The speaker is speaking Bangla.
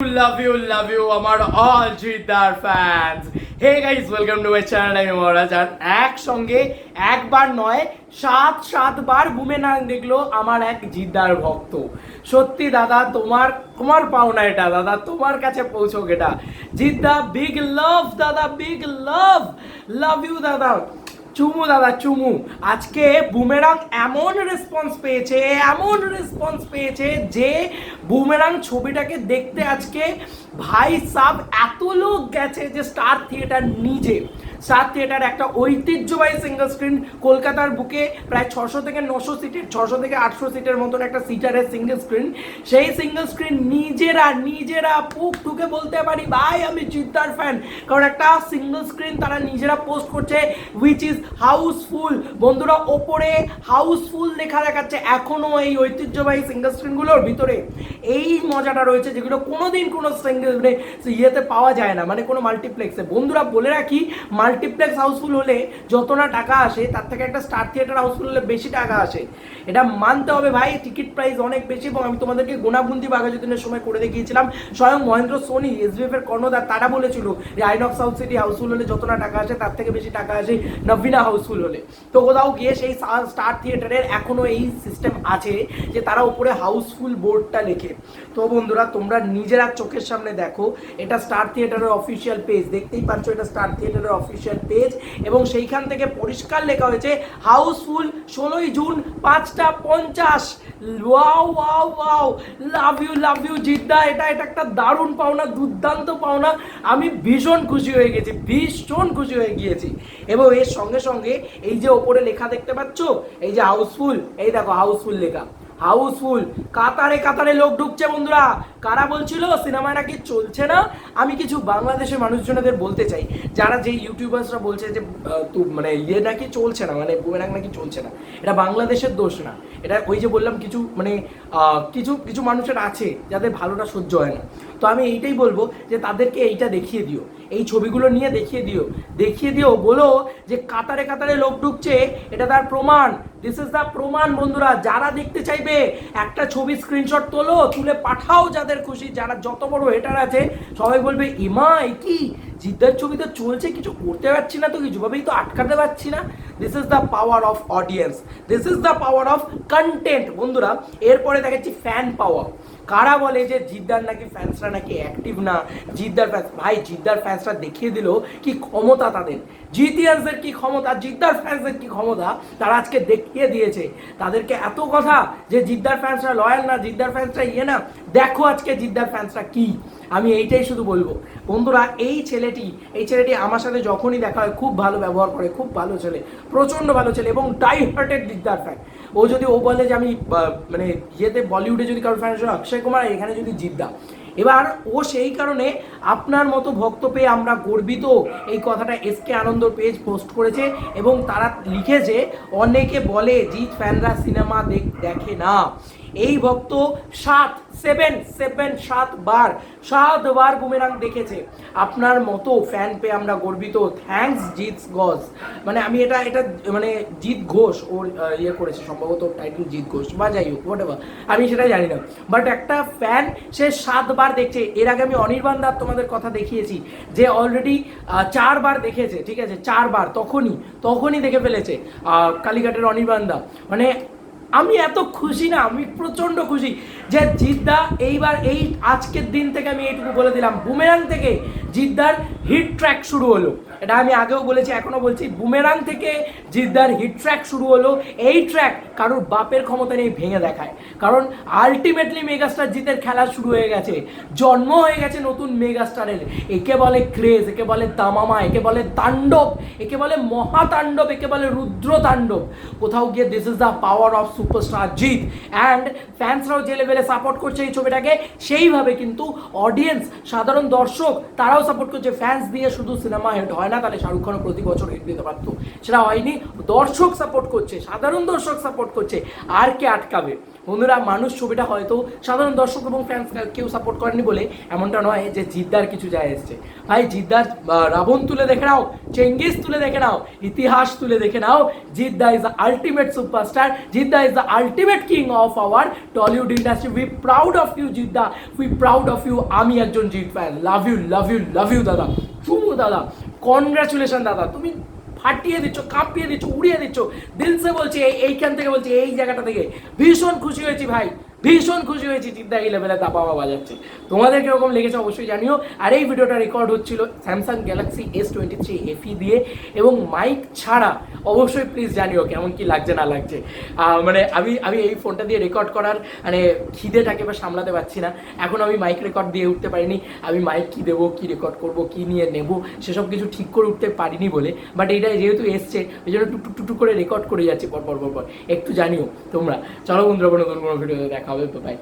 love you, love you, আমার all জিদ্দার fans hey guys welcome to my channel আমি মহারাজ আর একসঙ্গে একবার নয় সাত সাতবার বুমে না দেখল আমার এক জিদ্দার ভক্ত সত্যি দাদা তোমার তোমার পাওনা এটা দাদা তোমার কাছে পৌঁছোক এটা জিদ্দা বিগ লাভ দাদা বিগ লাভ লাভ ইউ দাদা চুমু, দাদা, চুমু। আজকে বুমেরাং এমন রেসপন্স পেয়েছে, এমন রেসপন্স পেয়েছে যে বুমেরাং ছবিটাকে দেখতে আজকে ভাই সাব এত লোক গেছে যে স্টার থিয়েটার নিজে। স্টার থিয়েটার একটা ঐতিহ্যবাহী সিঙ্গল স্ক্রিন কলকাতার বুকে প্রায় ছশো থেকে নশো সিটের, ছশো থেকে আটশো সিটের মতন একটা সিটারের সিঙ্গল স্ক্রিন সেই সিঙ্গল স্ক্রিন নিজেরা নিজেরা পুক ঠুকে বলতে পারি, ভাই, আমি চিত্তার ফ্যান কারণ একটা সিঙ্গল স্ক্রিন তারা নিজেরা পোস্ট করছে উইচ ইজ হাউসফুল বন্ধুরা, ওপরে হাউসফুল লেখা দেখাচ্ছে এখনও এই ঐতিহ্যবাহী সিঙ্গল স্ক্রিনগুলোর ভিতরে। এই মজাটা রয়েছে যেগুলো কোনোদিন কোনো সিঙ্গেল মানে ইয়েতে পাওয়া যায় না মানে কোনো মাল্টিপ্লেক্সে বন্ধুরা বলে রাখি মাল্টিপ্লেক্স হাউসফুল হলে যত না টাকা আসে, তার থেকে একটা স্টার থিয়েটার হাউসফুল হলে বেশি টাকা আসে। এটা মানতে হবে ভাই টিকিট প্রাইস অনেক বেশি এবং আমি তোমাদেরকে গোনাবন্দি বাঘাযতীনের সময় করে দেখিয়েছিলাম। স্বয়ং মহেন্দ্র সোনি এসবিএফ এর কর্ণদার তারা বলেছিল যে আইনক সাউথ সিটি হাউসফুল হলে যত না টাকা আসে, তার থেকে বেশি টাকা আসে নভিনা হাউসফুল হলে। তো কোথাও গিয়ে সেই স্টার থিয়েটারের এখনও এই সিস্টেম আছে যে, তারা উপরে হাউসফুল বোর্ডটা লেখে। তো বন্ধুরা, তোমরা নিজেরা চোখের সামনে দেখো, এটা স্টার থিয়েটারের অফিসিয়াল পেজ দেখতেই পাচ্ছ এটা স্টার থিয়েটারের অফিসিয়াল পেজ এবং সেইখান থেকে পরিষ্কার লেখা হয়েছে হাউসফুল ষোলোই জুন পাঁচটা পঞ্চাশ। Wow wow wow love you love you Jeddah, এটা এটা একটা দারুণ পাওনা, দুর্দান্ত পাওনা। আমি ভীষণ খুশি হয়ে গেছি, ভীষণ খুশি হয়ে গিয়েছি। এবং এর সঙ্গে সঙ্গে এই যে ওপরে লেখা দেখতে পাচ্ছ, এই যে হাউসফুল এই দেখো হাউসফুল লেখা। হাউসফুল। কাতারে কাতারে লোক ঢুকছে বন্ধুরা। কারা বলছিল সিনেমা নাকি চলছে না? আমি কিছু বাংলাদেশের মানুষজনদের বলতে চাই। যারা যে ইউটিউবার্সরা বলছে যে মানে ইয়ে নাকি চলছে না মানে বুমেরাং নাকি চলছে না, এটা বাংলাদেশের দোষ না। এটা ওই যে বললাম, কিছু মানে কিছু কিছু মানুষের আছে যাদের ভালোটা সহ্য হয় না। তো আমি এইটাই বলব যে তাদেরকে এইটা দেখিয়ে দিও। এই ছবিগুলো নিয়ে দেখিয়ে দিও। দেখিয়ে দিও, বলো যে কাতারে কাতারে লোক ঢুকছে, এটা তার প্রমাণ। দিস ইজ দ্য প্রমাণ, বন্ধুরা। যারা দেখতে চাইবে, একটা ছবি স্ক্রিনশট তোলো, তুলে পাঠাও যাদের খুশি। যারা যত বড় হেটার আছে, সবাই বলবে ইমা কি? জিদ্দার ছবি তো চলছে কিছু, করতে পারছি না তো কিছুভাবেই তো আটকাতে পারছি না। This is the power of audience this is the power of content বন্ধুরা, এরপরে দেখাচ্ছি ফ্যান পাওয়ার কারা বলে যে জিদ্দার নাকি ফ্যান্সরা নাকি অ্যাক্টিভ না? জিদ্দার ফ্যান্স ভাই জিদ্দার ফ্যান্সরা দেখিয়ে দিল কি ক্ষমতা তাদের। জিতিয়ান্সের কি ক্ষমতা, জিদ্দার ফ্যান্সের কি ক্ষমতা, তারা আজকে দেখিয়ে দিয়েছে। তাদেরকে এত কথা যে জিদ্দার ফ্যান্সরা লয়াল না, জিদ্দার ফ্যান্সরা ইয়ে না, দেখো আজকে জিদ্দার ফ্যান্সরা কি। আমি এইটাই শুধু বলব। বন্ধুরা, এই ছেলেটি এই ছেলেটি আমার সাথে যখনই দেখা হয়, খুব ভালো ব্যবহার করে, খুব ভালো ছেলে, প্রচণ্ড ভালো ছেলে এবং ডাই হার্টেড জিদ্দার ফ্যান ও যদি, ও বলে যে আমি মানে ইয়েতে বলিউডে যদি কারোর ফ্যান অক্ষয় কুমার এখানে যদি জিদ্দা। এবার ও সেই কারণে আপনার মতো ভক্ত পেয়ে আমরা গর্বিত এই কথাটা এসকে আনন্দ পেজ পোস্ট করেছে এবং তারা লিখেছে, অনেকে বলে জিৎ ফ্যানরা সিনেমা দেখে না। এই ভক্ত সাত সেভেন সেভেন সাত বার সাতবার বুমেরাং দেখেছে। আপনার মতো ফ্যান পেয়ে আমরা গর্বিত। থ্যাঙ্কস জিৎ গজ মানে আমি এটা এটা মানে জিৎ ঘোষ, ওর ইয়ে করেছে সম্ভবত টাইটেল জিৎ ঘোষ, বা যাই হোক হোয়াট আমি সেটা জানি না। বাট একটা ফ্যান সে সাতবার দেখছে। এর আগে আমি অনির্বাণ দার তোমাদের কথা দেখিয়েছি, যে অলরেডি চারবার দেখেছে, ঠিক আছে? চারবার তখনই তখনই দেখে ফেলেছে কালীঘাটের অনির্বাণ দা। মানে আমি এত খুশি না, আমি প্রচণ্ড খুশি যে জিদ্দা এইবার এই আজকের দিন থেকে আমি এইটুকু বলে দিলাম। বুমেরাং থেকে জিদ্দার হিট ট্র্যাক শুরু হলো। এটা আমি আগেও বলেছি এখনও বলছি বুমেরাং থেকে জিদ্দার হিট ট্র্যাক শুরু হলো। এই ট্র্যাক কারোর বাপের ক্ষমতা নেই ভেঙে দেখায়। কারণ আলটিমেটলি মেগাস্টার জিতের খেলা শুরু হয়ে গেছে। জন্ম হয়ে গেছে নতুন মেগাস্টারের একে বলে ক্রেজ একে বলে তামামা, একে বলে তাণ্ডব, একে বলে মহাতাণ্ডব, একে বলে রুদ্র তাণ্ডব কোথাও গিয়ে this is the power of superstar Jeet. And ফ্যান্সরাও যে লেভেলে সাপোর্ট করছে এই ছবিটাকে, সেইভাবে কিন্তু অডিয়েন্স সাধারণ দর্শক, তারাও সাপোর্ট করছে ফ্যান্স দিয়ে শুধু সিনেমা হিট হয় না, তাহলে শাহরুখ খানও প্রতি বছর হিট দিতে পারতো সেটা হয়নি, দর্শক সাপোর্ট করছে, সাধারণ দর্শক সাপোর্ট করছে, আর কে আটকাবে? বন্ধুরা, মানুষ ছবিটা হয়তো সাধারণ দর্শক এবং ফ্যান্স কেউ সাপোর্ট করেনি বলে এমনটা নয় যে জিদ্দার কিছু যায় এসছে। ভাই, জিদ্দার রাবণ তুলে দেখে নাও, চেঙ্গিস তুলে দেখে নাও, ইতিহাস তুলে দেখে নাও, Jeddah is the ultimate superstar Jeddah is the ultimate king of our Tollywood industry we proud of you Jeddah. We proud of you আমি একজন Jeet fan love you love you love you দাদা। চুমু, দাদা। কনগ্রাচুলেশন দাদা। তুমি ফাটিয়ে দিচ্ছ, কাঁপিয়ে দিচ্ছ, উড়িয়ে দিচ্ছ। দিলসে বলছি, এই এইখান থেকে বলছি, এই জায়গাটা থেকে। ভীষণ খুশি হয়েছি, ভাই। ভীষণ খুশি হয়েছি, চিন্তা এই লেভেলে দাবাবা বাজাচ্ছে। তোমাদের কীরকম লেগেছে অবশ্যই জানিও। আর এই ভিডিওটা রেকর্ড হচ্ছিল Samsung Galaxy S twenty three FE দিয়ে, এবং মাইক ছাড়া অবশ্যই প্লিজ জানিও কেমন কি লাগছে, না লাগছে। মানে আমি আমি এই ফোনটা দিয়ে রেকর্ড করার মানে খিদেটাকে বা সামলাতে পারছি না। এখন আমি মাইক রেকর্ড দিয়ে উঠতে পারিনি। আমি মাইক কি দেবো, কি রেকর্ড করব, কি নিয়ে নেব, সেসব কিছু ঠিক করে উঠতে পারিনি বলে। বাট এটা যেহেতু এসছে ওই জন্য টুক টুক করে রেকর্ড করে যাচ্ছি পর পর পর পর একটু জানিও তোমরা। চলো বন্ধুরা, নতুন কোনো ভিডিওতে দেখা হবে বাই